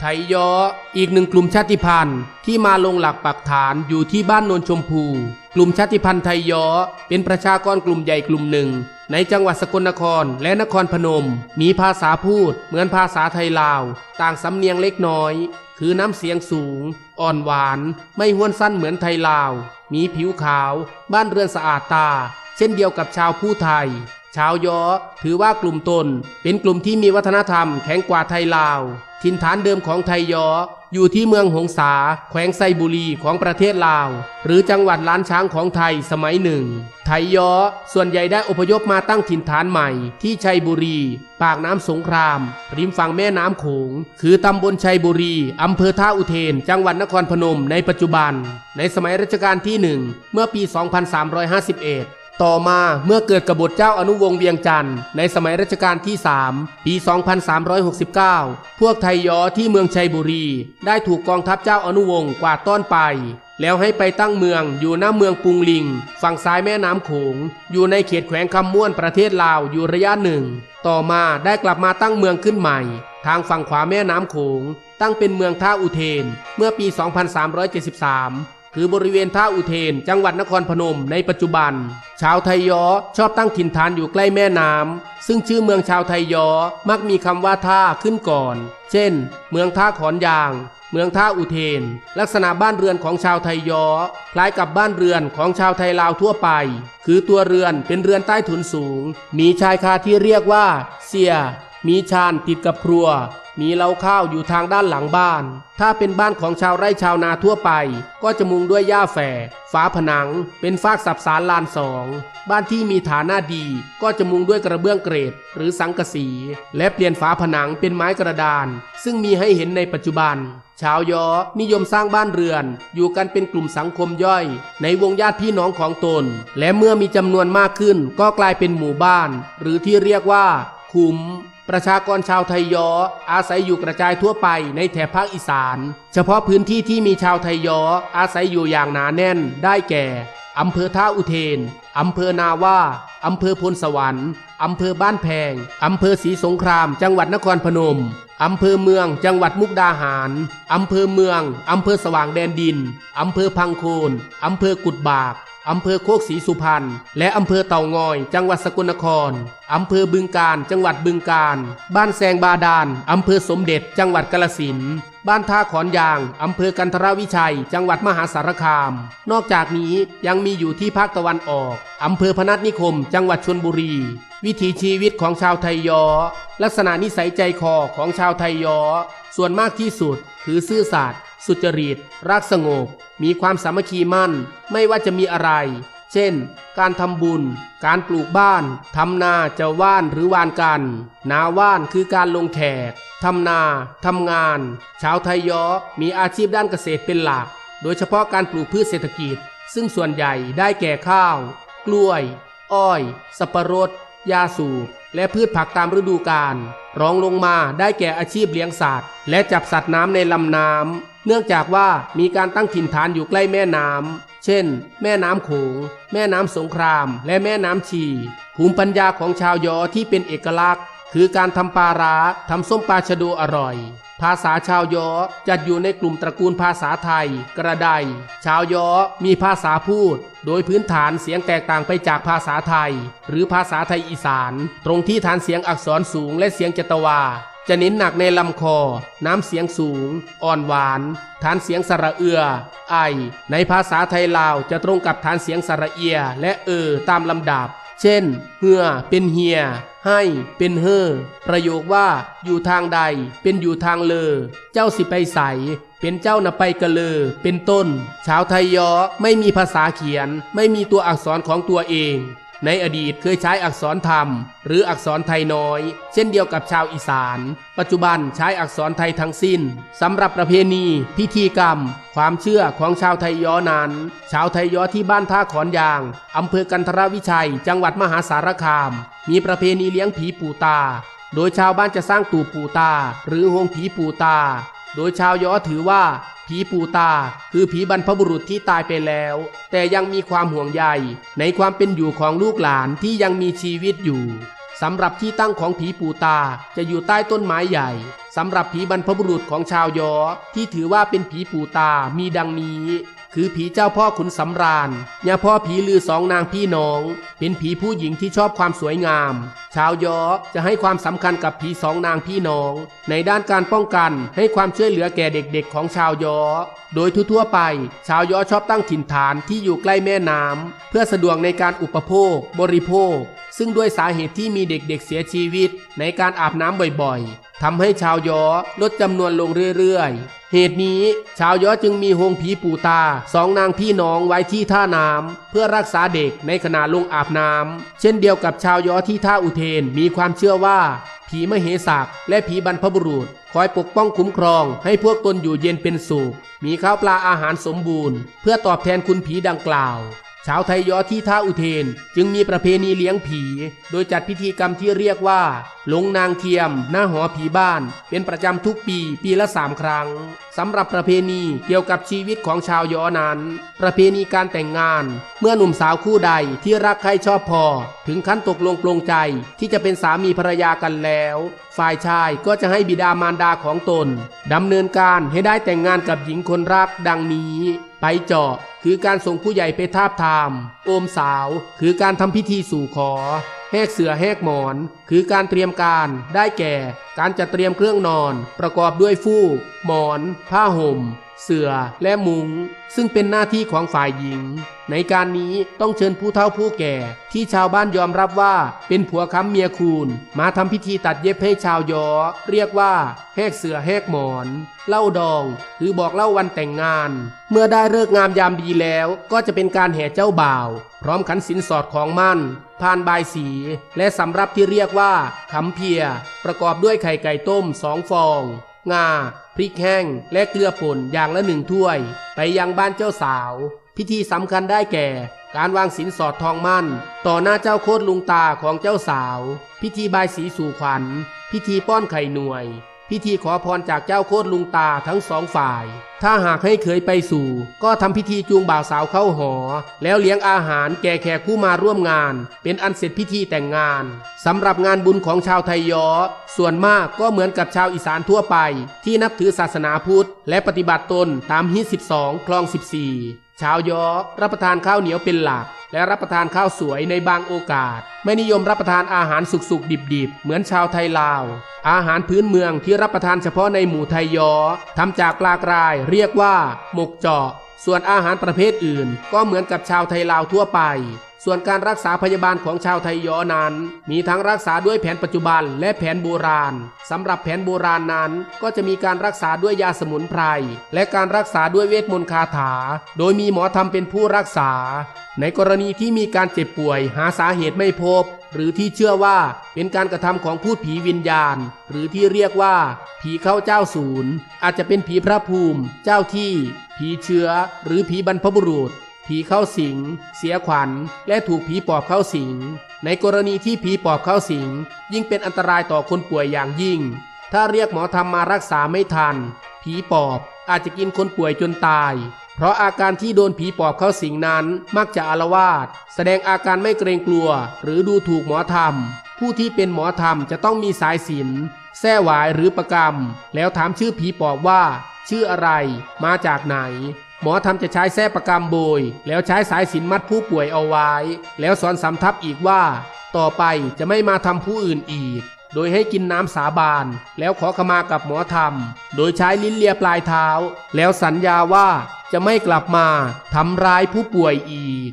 ไทยยออีกหนึ่งกลุ่มชาติพันธุ์ที่มาลงหลักปักฐานอยู่ที่บ้านโนนชมพู กลุ่มชาติพันธุ์ไทยยอเป็นประชากรกลุ่มใหญ่กลุ่มหนึ่ง ในจังหวัดสกลนครและนครพนม มีภาษาพูดเหมือนภาษาไทยลาว ต่างสำเนียงเล็กน้อย คือน้ำเสียงสูง อ่อนหวาน ไม่ห้วนสั้นเหมือนไทยลาว มีผิวขาว บ้านเรือนสะอาดตา เช่นเดียวกับชาวผู้ไทย ชาวยอถือว่ากลุ่มตน เป็นกลุ่มที่มีวัฒนธรรมแข็งกว่าไทยลาว ถิ่นฐานเดิมของไทยยออยู่ที่เมืองหงสา แขวงไซบุรีของประเทศลาว หรือจังหวัดล้านช้างของไทยสมัยหนึ่ง ไทยยอส่วนใหญ่ได้อพยพมาตั้งถิ่นฐานใหม่ ที่ชัยบุรี ปากน้ำสงคราม ริมฝั่งแม่น้ำโขง คือตำบลชัยบุรีอำเภอท่าอุเทน จังหวัดนครพนมในปัจจุบัน ในสมัยรัชกาลที่หนึ่งเมื่อปี 2351 ต่อมาเมื่อเกิดกบฏเจ้าอนุวงศ์เวียงจันทร์ในสมัยรัชกาลที่ 3 ปี 2369 พวกไทยยอที่เมืองชัยบุรี ได้ถูกกองทัพเจ้าอนุวงศ์กวาดต้อนไป แล้วให้ไปตั้งเมืองอยู่หน้าเมืองปุงลิง ฝั่งซ้ายแม่น้ำโขง อยู่ในเขตแขวงคำม่วนประเทศลาวอยู่ระยะหนึ่ง ต่อมาได้กลับมาตั้งเมืองขึ้นใหม่ ทางฝั่งขวาแม่น้ำโขง ตั้งเป็นเมืองท่าอุเทน เมื่อปี 2373 คือบริเวณท่าอุเทน จังหวัดนครพนมในปัจจุบัน ชาวไทยยอชอบตั้งถิ่นฐานอยู่ใกล้แม่น้ำซึ่งชื่อเมืองชาวไทยยอมักมีคำว่าท่าขึ้นก่อน เช่น เมืองท่าขอนยาง เมืองท่าอุเทน ลักษณะบ้านเรือนของชาวไทยยอคล้ายกับบ้านเรือนของชาวไทยลาวทั่วไป คือตัวเรือนเป็นเรือนใต้ถุนสูง มีชายคาที่เรียกว่า เสียมีชานติดกับครัว มีเล้าข้าวอยู่ทางด้านหลังบ้าน ถ้าเป็นบ้านของชาวไร่ชาวนาทั่วไป ก็จะมุงด้วยหญ้าแฝกฝาผนัง เป็นฟากสับสารลานสอง บ้านที่มีฐานะดี ก็จะมุงด้วยกระเบื้องเกรด หรือสังกะสี และเปลี่ยนฝาผนังเป็นไม้กระดาน ซึ่งมีให้เห็นในปัจจุบัน ชาวยอนิยมสร้างบ้านเรือน อยู่กันเป็นกลุ่มสังคมย่อย ในวงญาติพี่น้องของตน และเมื่อมีจำนวนมากขึ้น ก็กลายเป็นหมู่บ้าน หรือที่เรียกว่าคุ้ม ประชากรชาวไทยยออาศัยอยู่กระจายทั่วไปในแถบภาคอีสาน เฉพาะพื้นที่ที่มีชาวไทยยออาศัยอยู่อย่างหนาแน่นได้แก่อำเภอท่าอุเทน อำเภอนาว่าอำเภอพลสวรรค์ อำเภอบ้านแพง อำเภอศรีสงคราม จังหวัดนครพนม อำเภอเมือง จังหวัดมุกดาหาร อำเภอเมือง อำเภอสว่างแดนดิน อำเภอพังโคน อำเภอกุดบาก อำเภอโคกศรีสุพรรณ และอำเภอเต่างอย จังหวัดสกลนคร อำเภอบึงกาฬจังหวัดบึงกาฬบ้านแซงบาดาล อำเภอสมเด็จ จังหวัดกาฬสินธุ์บ้านท่าขอนยาง อำเภอกันทรวิชัย จังหวัดมหาสารคาม นอกจากนี้ยังมีอยู่ที่ภาคตะวันออก อำเภอพนัสนิคมจังหวัดชลบุรี วิถีชีวิตของชาวไทยยอ ลักษณะนิสัยใจคอของชาวไทยยอ ส่วนมากที่สุด คือซื่อสัตย์สุจริต รักสงบ มีความสามัคคีมั่น ไม่ว่าจะมีอะไร เช่น การทำบุญ การปลูกบ้าน ทำนาจะว่านหรือวานกัน นาว่านคือการลงแขก ทำนา ทำงาน ชาวไทยยอ มีอาชีพด้านเกษตรเป็นหลัก โดยเฉพาะการปลูกพืชเศรษฐกิจ ซึ่งส่วนใหญ่ได้แก่ข้าว กล้วย อ้อย สับปะรด ยาสูบ และพืชผักตามฤดูกาล รองลงมาได้แก่อาชีพเลี้ยงสัตว์ และจับสัตว์น้ำในลำน้ำ เนื่องจากว่ามีการตั้งถิ่นฐานอยู่ใกล้แม่น้ำ เช่น แม่น้ำโขง แม่น้ำสงคราม และแม่น้ำชี ภูมิปัญญาของชาวยอที่เป็นเอกลักษณ์ คือการทำปลาร้าทำส้มปลาชะโดอร่อย ภาษาชาวยอจัดอยู่ในกลุ่มตระกูลภาษาไทย กระได ชาวยอมีภาษาพูด โดยพื้นฐานเสียงแตกต่างไปจากภาษาไทย หรือภาษาไทยอีสาน ตรงที่ฐานเสียงอักษรสูงและเสียงจตวา จะเน้นหนักในลำคอ น้ำเสียงสูง อ่อนหวาน ฐานเสียงสระเอือ ไอ ในภาษาไทยลาวจะตรงกับฐานเสียงสระเอีย และเออตามลำดับ เช่นเหือ เป็นเฮีย ให้เป็นเฮอประโยคว่าอยู่ทางใด เป็นอยู่ทางเลอเจ้าสิไปใสเป็นเจ้านะไปกะเลอเป็นต้น ชาวไทยยอไม่มีภาษาเขียน ไม่มีตัวอักษรของตัวเอง ในอดีตเคยใช้อักษรธรรม หรืออักษรไทยน้อย เช่นเดียวกับชาวอีสาน ปัจจุบันใช้อักษรไทยทั้งสิ้นสำหรับประเพณี พิธีกรรม ความเชื่อของชาวไทยย้อนั้น ชาวไทยย้อที่บ้านท่าขอนยางอำเภอกันทรวิชัย จังหวัดมหาสารคาม มีประเพณีเลี้ยงผีปู่ตา โดยชาวบ้านจะสร้างตู่ปู่ตา หรือโฮงผีปู่ตา โดยชาวยอถือว่า ผีปูตา คือผีบรรพบุรุษที่ตายไปแล้ว แต่ยังมีความห่วงใยในความเป็นอยู่ของลูกหลานที่ยังมีชีวิตอยู่สำหรับที่ตั้งของผีปูตาจะอยู่ใต้ต้นไม้ใหญ่สำหรับผีบรรพบุรุษของชาวยอที่ถือว่าเป็นผีปูตามีดังนี้ คือผีเจ้าพ่อขุนสำราญยาพ่อผีลือสองนางพี่น้อง เป็นผีผู้หญิงที่ชอบความสวยงาม ชาวยอจะให้ความสำคัญกับผีสองนางพี่น้อง ในด้านการป้องกันให้ความช่วยเหลือแก่เด็กๆของชาวยอโดยทั่วๆไป ชาวยอชอบตั้งถิ่นฐานที่อยู่ใกล้แม่น้ำเพื่อสะดวกในการอุปโภค บริโภค ซึ่งด้วยสาเหตุที่มีเด็กๆเสียชีวิต ในการอาบน้ำบ่อยๆทำให้ชาวยอลดจำนวนลงเรื่อยๆ เหตุนี้ชาวยอจึงมีโฮงผีปู่ตาสองนางพี่น้องไว้ที่ท่าน้ำเพื่อรักษาเด็กในขณะลงอาบน้ำเช่นเดียวกับชาวยอที่ท่าอุเทนมีความเชื่อว่า ผีมเหสักและผีบรรพบุรุษ คอยปกป้องคุ้มครอง ให้พวกตนอยู่เย็นเป็นสุขมีข้าวปลาอาหารสมบูรณ์ เพื่อตอบแทนคุณผีดังกล่าว ชาวไทยยอที่ท่าอุเทนจึงมีประเพณีเลี้ยงผี โดยจัดพิธีกรรมที่เรียกว่าลงนางเทียม หน้าหอผีบ้าน เป็นประจำทุกปีปีละสามครั้งสำหรับประเพณีเกี่ยวกับชีวิตของชาวยอนั้น ประเพณีการแต่งงาน เมื่อหนุ่มสาวคู่ใดที่รักใครชอบพอ ถึงขั้นตกลงปลงใจที่จะเป็นสามีภรรยากันแล้ว ฝ่ายชายก็จะให้บิดามารดาของตนดำเนินการให้ได้แต่งงานกับหญิงคนรักดังนี้ ไปเจาะคือการส่งผู้ใหญ่ไปทาบทาม โอมสาว คือการทำพิธีสู่ขอ แหกเสือแหกหมอน คือการเตรียมการได้แก่ การจัดเตรียมเครื่องนอน ประกอบด้วยฟูก หมอน ผ้าห่ม เสื่อและมุงซึ่งเป็นหน้าที่ของฝ่ายหญิง ในการนี้ต้องเชิญผู้เฒ่าผู้แก่ ที่ชาวบ้านยอมรับว่าเป็นผัวค้ำเมียคูณ มาทำพิธีตัดเย็บให้ชาวยอ เรียกว่าแหกเสือแหกหมอน เล่าดองคือบอกเล่าวันแต่งงาน เมื่อได้เลิกงามยามดีแล้วก็จะเป็นการแห่เจ้าบ่าว พร้อมขันสินสอดของมั่นพานบายสี และสำรับที่เรียกว่าขำเพีย ประกอบด้วยไข่ไก่ต้มสองฟอง งา พริกแห้ง และเกลือป่นอย่างละหนึ่งถ้วย ไปยังบ้านเจ้าสาว พิธีสำคัญได้แก่ การวางสินสอดทองมั่น ต่อหน้าเจ้าโคตรลุงตาของเจ้าสาว พิธีบายสีสู่ขวัญ พิธีป้อนไข่หน่วย พิธีขอพรจากเจ้าโคตรลุงตาทั้งสองฝ่าย ถ้าหากให้เคยไปสู่ ก็ทำพิธีจูงบ่าวสาวเข้าหอ แล้วเลี้ยงอาหารแก่แขกผู้มาร่วมงาน เป็นอันเสร็จพิธีแต่งงานสำหรับงานบุญของชาวไทยยอ ส่วนมากก็เหมือนกับชาวอีสานทั่วไป ที่นับถือศาสนาพุทธ และปฏิบัติตนตามฮิ12 คลอง 14 ชาวยอรับประทานข้าวเหนียวเป็นหลัก และรับประทานข้าวสวยในบางโอกาส ไม่นิยมรับประทานอาหารสุกๆ ดิบๆ เหมือนชาวไทยลาว อาหารพื้นเมืองที่รับประทานเฉพาะในหมู่ไทยยอทำจากปลากรายเรียกว่าหมกเจาะ ส่วนอาหารประเภทอื่น ก็เหมือนกับชาวไทยลาวทั่วไป ส่วนการรักษาพยาบาลของชาวไทยยอนั้น มีทั้งรักษาด้วยแผนปัจจุบันและแผนโบราณสำหรับแผนโบราณนั้น ก็จะมีการรักษาด้วยยาสมุนไพร และการรักษาด้วยเวทมนต์คาถา โดยมีหมอธรรมเป็นผู้รักษา ในกรณีที่มีการเจ็บป่วยหาสาเหตุไม่พบ หรือที่เชื่อว่าเป็นการกระทำของพูดผีวิญญาณ หรือที่เรียกว่า ผีเข้าเจ้าศูนย์ อาจจะเป็นผีพระภูมิ เจ้าที่ ผีเชื้อ หรือผีบรรพบุรุษ ผีเข้าสิง เสียขวัญ และถูกผีปอบเข้าสิง ในกรณีที่ผีปอบเข้าสิง ยิ่งเป็นอันตรายต่อคนป่วยอย่างยิ่ง ถ้าเรียกหมอธรรมมารักษาไม่ทัน ผีปอบอาจจะกินคนป่วยจนตาย เพราะอาการที่โดนผีปอบเข้าสิงนั้นมักจะอารวาสแสดงอาการไม่เกรงกลัว หรือดูถูกหมอธรรม ผู้ที่เป็นหมอธรรมจะต้องมีสายสิญจนแส้หวายหรือประกรรม แล้วถามชื่อผีปอบว่า ชื่ออะไร มาจากไหน หมอธรรมจะใช้แส้ประกรรมโบย แล้วใช้สายสินมัดผู้ป่วยเอาไว้ แล้วสอนสำทับอีกว่า ต่อไปจะไม่มาทำผู้อื่นอีก โดยให้กินน้ำสาบาน แล้วขอขมากับหมอธรรม โดยใช้ลิ้นเลียปลายเท้า แล้วสัญญาว่าจะไม่กลับมาทำร้ายผู้ป่วยอีก